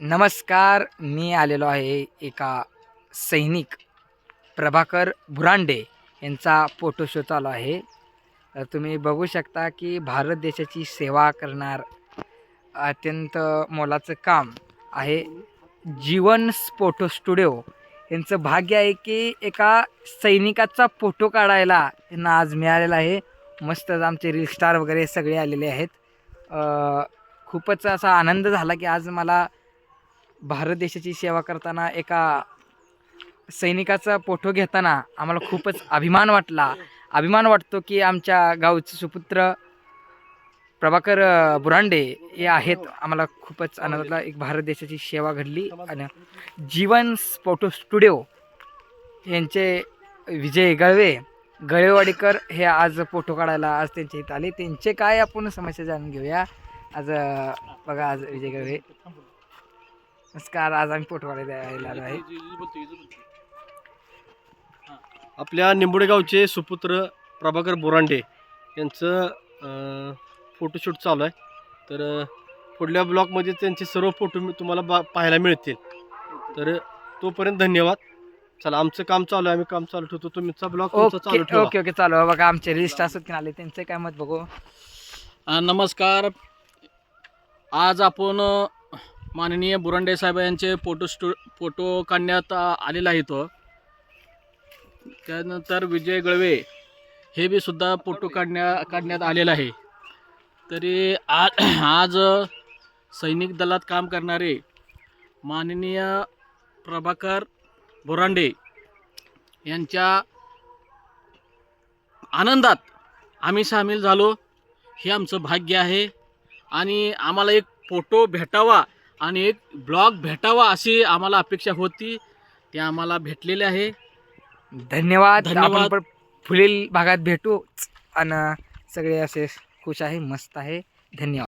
नमस्कार मी आलेलो आहे एका सैनिक प्रभाकर बुरांडे यांचा फोटोशो चालू आहे. तर तुम्ही बघू शकता की भारत देशाची सेवा करणार अत्यंत मोलाचं काम आहे. जीवन फोटो स्टुडिओ यांचं भाग्य आहे की एका सैनिकाचा फोटो काढायला यांना आज मिळालेला आहे. मस्तच आमचे रील स्टार वगैरे सगळे आलेले आहेत. खूपच असा आनंद झाला की आज मला भारत देशाची सेवा करताना एका सैनिकाचा फोटो घेताना आम्हाला खूपच अभिमान वाटला. अभिमान वाटतो की आमच्या गावचे सुपुत्र प्रभाकर बुरांडे हे आहेत. आम्हाला खूपच आनंदाला एक भारत देशाची सेवा घडली आणि जीवन फोटो स्टुडिओ यांचे विजय गळवे गळेवाडीकर हे आज फोटो काढायला आज त्यांच्या इथं आले. त्यांचे काय आपण समस्या जाणून घेऊया. आज बघा आज विजय गळवे. नमस्कार आज आम्ही फोटो काढायला आलो आहे. आपल्या निंबोडे गावचे सुपुत्र प्रभाकर बोरांडे यांचं अं, फोटोशूट चालू आहे. तर अं, पुढल्या ब्लॉगमध्ये त्यांचे सर्व फोटो मी तुम्हाला बा पाहायला मिळतील. तर तोपर्यंत धन्यवाद. चला आमचं काम चालू आहे. आम्ही काम चालू ठेवतो. तुमचा ब्लॉग तुमचा चालू ओके ठेवा. ओके ओके चालू आहे. बघा आमचे लिस्ट असत आले त्यांचं काय मत बघू. नमस्कार. आज आपण अ, माननीय बुरंडे साहेब यांचे फोटो स्टु फोटो काढण्यात आलेला आहे तो. त्यानंतर विजय गळवे हे बी सुद्धा फोटो काढण्या काढण्यात आलेला आहे. तरी आज आज सैनिक दलात काम करणारे माननीय प्रभाकर बोरांडे यांच्या आनंदात आम्ही सामील झालो. हे आमचं भाग्य आहे. आणि आम्हाला एक फोटो भेटावा आणि एक ब्लॉग भेटावा अशी आम्हाला अपेक्षा होती. ते आम्हाला भेटलेले आहे. धन्यवाद. धन्यवाद. आपण पण पुढील भागात भेटू. आणि सगळे असे खुश आहे मस्त आहे. धन्यवाद.